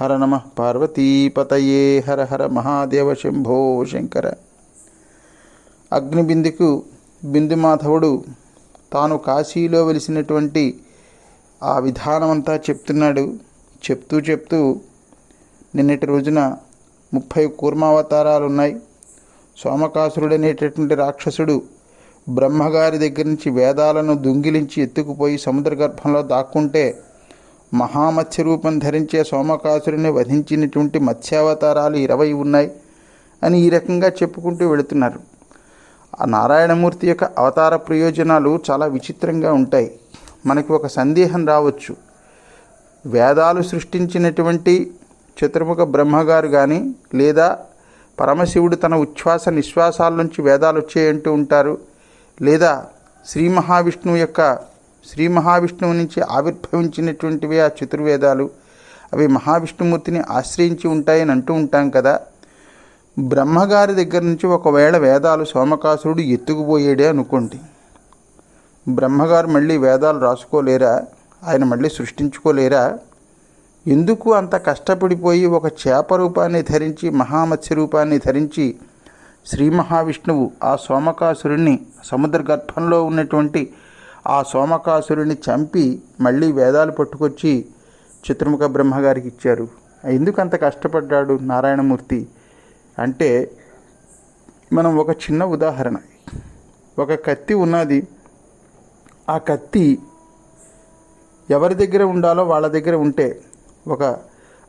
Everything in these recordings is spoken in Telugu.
హర నమ పార్వతీపతయే హర హర మహాదేవ శంభో శంకర. అగ్నిబిందుకు బిందు మాధవుడు తాను కాశీలో వెలిసినటువంటి ఆ విధానమంతా చెప్తున్నాడు. చెప్తూ చెప్తూ నిన్నటి రోజున ముప్పై కూర్మావతారాలు ఉన్నాయి సోమకాసురుడు అనేటటువంటి రాక్షసుడు బ్రహ్మగారి దగ్గర నుంచి వేదాలను దొంగిలించి ఎత్తుకుపోయి సముద్ర గర్భంలో దాక్కుంటే మహామత్స్య రూపం ధరించే సోమకాసురుని వధించినటువంటి మత్స్యావతారాలు ఇరవై ఉన్నాయి అని ఈ రకంగా చెప్పుకుంటూ వెళుతున్నారు. ఆ నారాయణమూర్తి యొక్క అవతార ప్రయోజనాలు చాలా విచిత్రంగా ఉంటాయి. మనకి ఒక సందేహం రావచ్చు. వేదాలు సృష్టించినటువంటి చతుర్ముఖ బ్రహ్మగారు కానీ లేదా పరమశివుడు తన ఉచ్ఛ్వాస నిశ్వాసాల నుంచి వేదాలు వచ్చేయంటూ ఉంటారు. లేదా శ్రీ మహావిష్ణువు యొక్క శ్రీ మహావిష్ణువు నుంచి ఆవిర్భవించినటువంటివి ఆ చతుర్వేదాలు. అవి మహావిష్ణుమూర్తిని ఆశ్రయించి ఉంటాయని అంటూ ఉంటాం కదా. బ్రహ్మగారి దగ్గర నుంచి ఒకవేళ వేదాలు సోమకాసురుడు ఎత్తుకుపోయాడే అనుకోండి. బ్రహ్మగారు మళ్ళీ వేదాలు రాసుకోలేరా? ఆయన మళ్ళీ సృష్టించుకోలేరా? ఎందుకు అంత కష్టపడిపోయి ఒక చేప రూపాన్ని ధరించి మహామత్స్య రూపాన్ని ధరించి శ్రీ మహావిష్ణువు ఆ సోమకాసురుణ్ణి సముద్ర గర్భంలో ఉన్నటువంటి ఆ సోమకాసురుని చంపి మళ్ళీ వేదాలు పట్టుకొచ్చి చిత్రముఖ బ్రహ్మగారికి ఇచ్చారు. ఎందుకు అంత కష్టపడ్డాడు నారాయణమూర్తి? అంటే మనం ఒక చిన్న ఉదాహరణ. ఒక కత్తి ఉన్నది. ఆ కత్తి ఎవరి దగ్గర ఉండాలో వాళ్ళ దగ్గర ఉంటే ఒక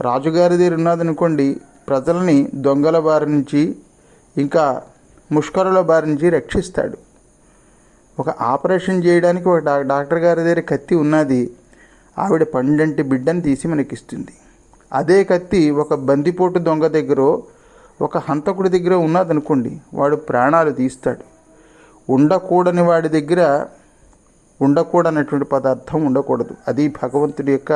రాజుగారి దగ్గర ఉన్నదనుకోండి ప్రజల్ని దొంగల బారి నుంచి ఇంకా ముష్కరుల బారి నుంచి రక్షిస్తాడు. ఒక ఆపరేషన్ చేయడానికి ఒక డా డాక్టర్ గారి దగ్గర కత్తి ఉన్నది. ఆవిడ పండంటి బిడ్డని తీసి మనకి ఇస్తుంది అదే కత్తి ఒక బందిపోటు దొంగ దగ్గర ఒక హంతకుడి దగ్గర ఉన్నదనుకోండి వాడు ప్రాణాలు తీస్తాడు. ఉండకూడని వాడి దగ్గర ఉండకూడనటువంటి పదార్థం ఉండకూడదు. అది భగవంతుడి యొక్క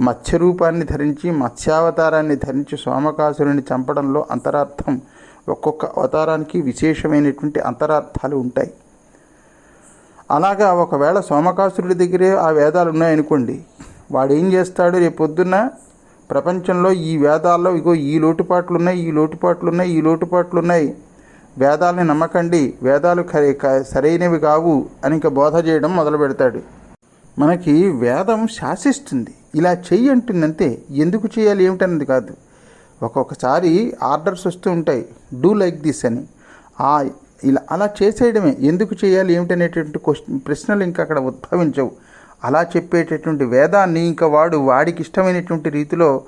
మత్స్య రూపాన్ని ధరించి మత్స్యావతారాన్ని ధరించి సోమకాసురుని చంపడంలో అంతరార్థం ఒక్కొక్క అవతారానికి విశేషమైనటువంటి అంతరార్థాలు ఉంటాయి. అలాగా ఒకవేళ సోమకాసురుడి దగ్గరే ఆ వేదాలు ఉన్నాయనుకోండి వాడు ఏం చేస్తాడు రేపు పొద్దున్న? ప్రపంచంలో ఈ వేదాల్లో ఇగో ఈ లోటుపాట్లు ఉన్నాయి ఈ లోటుపాట్లు ఉన్నాయి ఈ లోటుపాట్లు ఉన్నాయి వేదాలని నమ్మకండి వేదాలు ఖరీ సరైనవి కావు అని ఇంకా బోధ చేయడం మొదలు పెడతాడు. మనకి వేదం శాసిస్తుంది. ఇలా చెయ్యి అంటుందంతే ఎందుకు చేయాలి ఏమిటన్నది కాదు. ఒక్కొక్కసారి ఆర్డర్స్ వస్తూ ఉంటాయి. డూ లైక్ దిస్ అని. ఆ ఇలా అలా చేసేయడమే. ఎందుకు చేయాలి? ఏమిటనేటువంటి క్వశ్చన్ ప్రశ్నలు ఇంకా అక్కడ ఉద్భవించవు. అలా చెప్పేటటువంటి వేదాన్ని ఇంకా వాడు వాడికి ఇష్టమైనటువంటి రీతిలో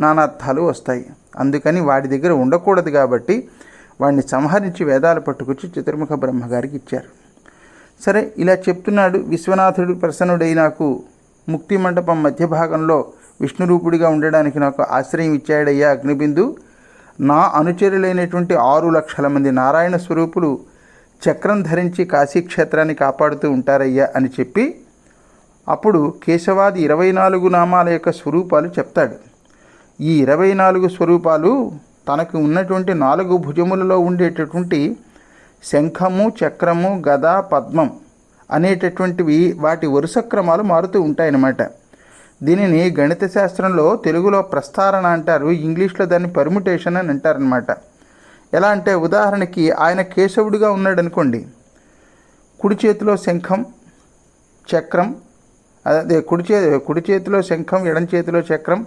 నానార్థాలు వస్తాయి. అందుకని వాడి దగ్గర ఉండకూడదు కాబట్టి వాడిని సంహరించి వేదాలు పట్టుకొచ్చి చతుర్ముఖ బ్రహ్మగారికి ఇచ్చారు. సరే ఇలా చెప్తున్నాడు విశ్వనాథుడు ప్రసన్నుడై నాకు ముక్తి మండపం మధ్య భాగంలో విష్ణురూపుడిగా ఉండడానికి నాకు ఆశ్రయం ఇచ్చాడయ్యా అగ్నిబిందు. నా అనుచరులైనటువంటి ఆరు లక్షల మంది నారాయణ స్వరూపులు చక్రం ధరించి కాశీక్షేత్రాన్ని కాపాడుతూ ఉంటారయ్యా అని చెప్పి అప్పుడు కేశవాది ఇరవై నాలుగు నామాల యొక్క స్వరూపాలు చెప్తాడు. ఈ ఇరవై నాలుగు స్వరూపాలు తనకు ఉన్నటువంటి నాలుగు భుజములలో ఉండేటటువంటి శంఖము చక్రము గద పద్మం అనేటటువంటివి వాటి వరుస క్రమాలు మారుతూ ఉంటాయన్నమాట. దీనిని గణిత శాస్త్రంలో తెలుగులో ప్రస్తారణ అంటారు ఇంగ్లీష్లో దాన్ని పర్ముటేషన్ అని అంటారనమాట ఎలా అంటే ఉదాహరణకి ఆయన కేశవుడిగా ఉన్నాడు అనుకోండి కుడి చేతిలో శంఖం చక్రం అదే కుడి చే కుడి చేతిలో శంఖం ఎడం చేతిలో చక్రం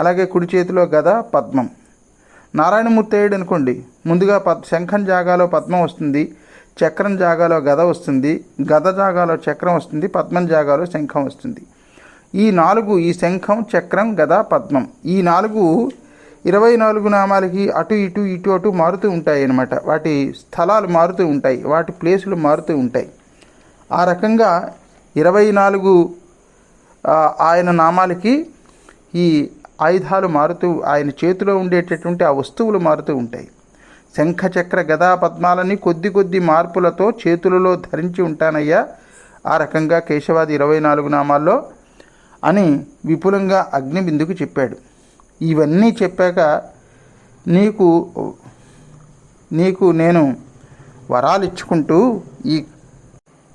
అలాగే కుడి చేతిలో గద పద్మం. నారాయణమూర్తి అయ్యాడు అనుకోండి ముందుగా పద్ శంఖం జాగాలో పద్మం వస్తుంది చక్రం జాగాలో గద వస్తుంది గద జాగాలో చక్రం వస్తుంది పద్మం జాగాలో శంఖం వస్తుంది. ఈ నాలుగు ఈ శంఖం చక్రం గద పద్మం. ఈ నాలుగు ఇరవై నాలుగు నామాలకి అటు ఇటు ఇటు అటు మారుతూ ఉంటాయి అన్నమాట. వాటి స్థలాలు మారుతూ ఉంటాయి. వాటి ప్లేసులు మారుతూ ఉంటాయి. ఆ రకంగా ఇరవై నాలుగు ఆయన నామాలకి ఈ ఆయుధాలు మారుతూ ఆయన చేతిలో ఉండేటటువంటి ఆ వస్తువులు మారుతూ ఉంటాయి. శంఖచక్ర గదా పద్మాలని కొద్ది కొద్ది మార్పులతో చేతులలో ధరించి ఉంటానయ్యా. ఆ రకంగా కేశవాది ఇరవై నాలుగు నామాల్లో అని విపులంగా అగ్నిబిందుకు చెప్పాడు. ఇవన్నీ చెప్పాక నీకు నీకు నేను వరాలు ఇచ్చుకుంటూ ఈ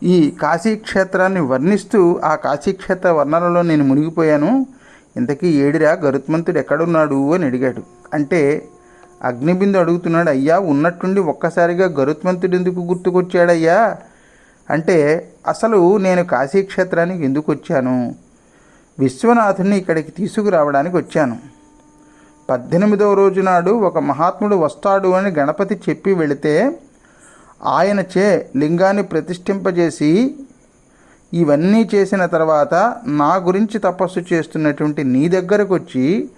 ఈ కాశీక్షేత్రాన్ని వర్ణిస్తూ ఆ కాశీక్షేత్ర వర్ణనలో నేను మునిగిపోయాను. ఇంతకీ ఏడిరా గరుత్మంతుడు ఎక్కడున్నాడు అని అడిగాడు. అంటే అగ్నిబిందు అడుగుతున్నాడు అయ్యా ఉన్నట్టుండి ఒక్కసారిగా గరుత్మంతుడు ఎందుకు గుర్తుకొచ్చాడయ్యా? అంటే అసలు నేను కాశీక్షేత్రానికి ఎందుకు వచ్చాను? విశ్వనాథుని ఇక్కడికి తీసుకురావడానికి వచ్చాను. పద్దెనిమిదవ రోజు నాడు ఒక మహాత్ముడు వస్తాడు అని గణపతి చెప్పి వెళితే ఆయనచే లింగాన్ని ప్రతిష్ఠింపజేసి ఇవన్నీ చేసిన తర్వాత నా గురించి తపస్సు చేస్తున్నటువంటి నీ దగ్గరకు వచ్చి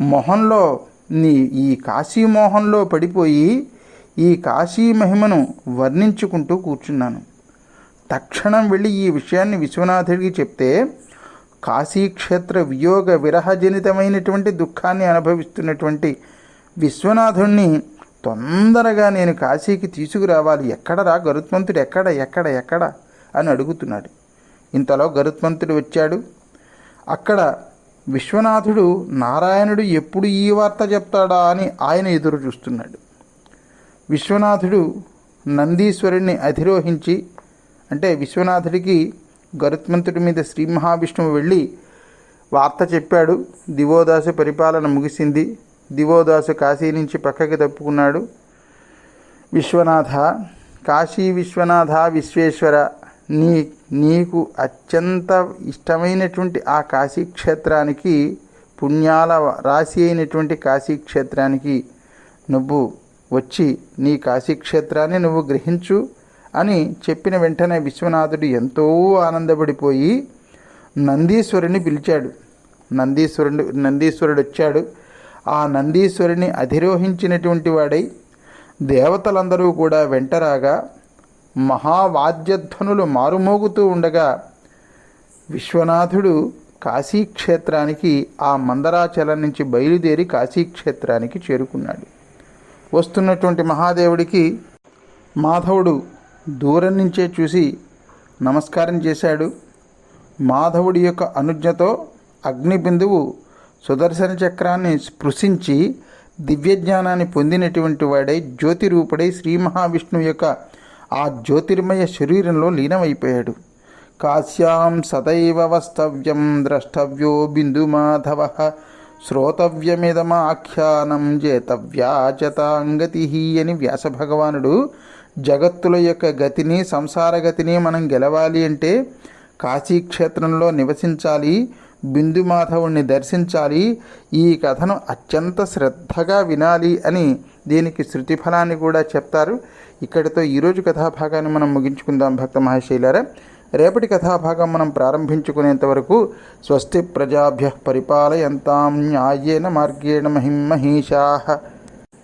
మొహంలో నీ ఈ కాశీ మోహంలో పడిపోయి ఈ కాశీ మహిమను వర్ణించుకుంటూ కూర్చున్నాను. తక్షణం వెళ్ళి ఈ విషయాన్ని విశ్వనాథుడికి చెప్తే కాశీక్షేత్ర వియోగ విరహజనితమైనటువంటి దుఃఖాన్ని అనుభవిస్తున్నటువంటి విశ్వనాథుణ్ణి తొందరగా నేను కాశీకి తీసుకురావాలి. ఎక్కడరా గరుత్మంతుడు? ఎక్కడ? ఎక్కడ? ఎక్కడ? అని అడుగుతున్నాడు. ఇంతలో గరుత్మంతుడు వచ్చాడు. అక్కడ విశ్వనాథుడు నారాయణుడు ఎప్పుడు ఈ వార్త చెప్తాడా? అని ఆయన ఎదురు చూస్తున్నాడు. విశ్వనాథుడు నందీశ్వరుణ్ణి అధిరోహించి అంటే విశ్వనాథుడికి గరుత్మంతుడి మీద శ్రీ మహావిష్ణువు వెళ్ళి వార్త చెప్పాడు. దివోదాసు పరిపాలన ముగిసింది. దివోదాసు కాశీ నుంచి పక్కకి తప్పుకున్నాడు. విశ్వనాథ కాశీ విశ్వనాథ విశ్వేశ్వర నీ నీకు అత్యంత ఇష్టమైనటువంటి ఆ కాశీ క్షేత్రానికి పుణ్యాల రాశి అయినటువంటి కాశీ క్షేత్రానికి నువ్వు వచ్చి నీ కాశీ క్షేత్రాన్ని నువ్వు గ్రహించు. అని చెప్పిన వెంటనే విశ్వనాథుడు ఎంతో ఆనందపడిపోయి నందీశ్వరుని పిలిచాడు. నందీశ్వరుడు నందీశ్వరుడు వచ్చాడు. ఆ నందీశ్వరుని అధిరోహించినటువంటి వాడై దేవతలందరూ కూడా వెంటరాగా మహావాద్యధ్వనులు మారుమోగుతూ ఉండగా విశ్వనాథుడు కాశీక్షేత్రానికి ఆ మందరాచలం నుంచి బయలుదేరి కాశీక్షేత్రానికి చేరుకున్నాడు. వస్తున్నటువంటి మహాదేవుడికి మాధవుడు దూరం నుంచే చూసి నమస్కారం చేశాడు. మాధవుడి యొక్క అనుజ్ఞతో అగ్నిబిందువు సుదర్శన చక్రాన్ని స్పృశించి దివ్యజ్ఞానాన్ని పొందినటువంటి వాడై జ్యోతి రూపుడై శ్రీ మహావిష్ణువు యొక్క ఆ జ్యోతిర్మయ శరీరంలో లీనమైపోయాడు. కాశ్యాం సదైవ వస్తవ్యం ద్రష్టవ్యో బిందుమాధవ శ్రోతవ్యమిదమాఖ్యానం జేతవ్యాచతాంగతి అని వ్యాసభగవానుడు జగత్తుల యొక్క గతిని సంసార గతిని మనం గెలవాలి అంటే కాశీక్షేత్రంలో నివసించాలి బిందుమాధవుణ్ణి దర్శించాలి ఈ కథను అత్యంత శ్రద్ధగా వినాలి అని దీనికి శృతిఫలాన్ని కూడా చెప్తారు. ఇక్కడితో ఈరోజు కథాభాగాన్ని మనం ముగించుకుందాం భక్త మహశైలారా రేపటి కథాభాగం మనం ప్రారంభించుకునేంత వరకు స్వస్తి ప్రజాభ్య పరిపాలయంతాం న్యాయేన మార్గేణ మహిం మహిషా.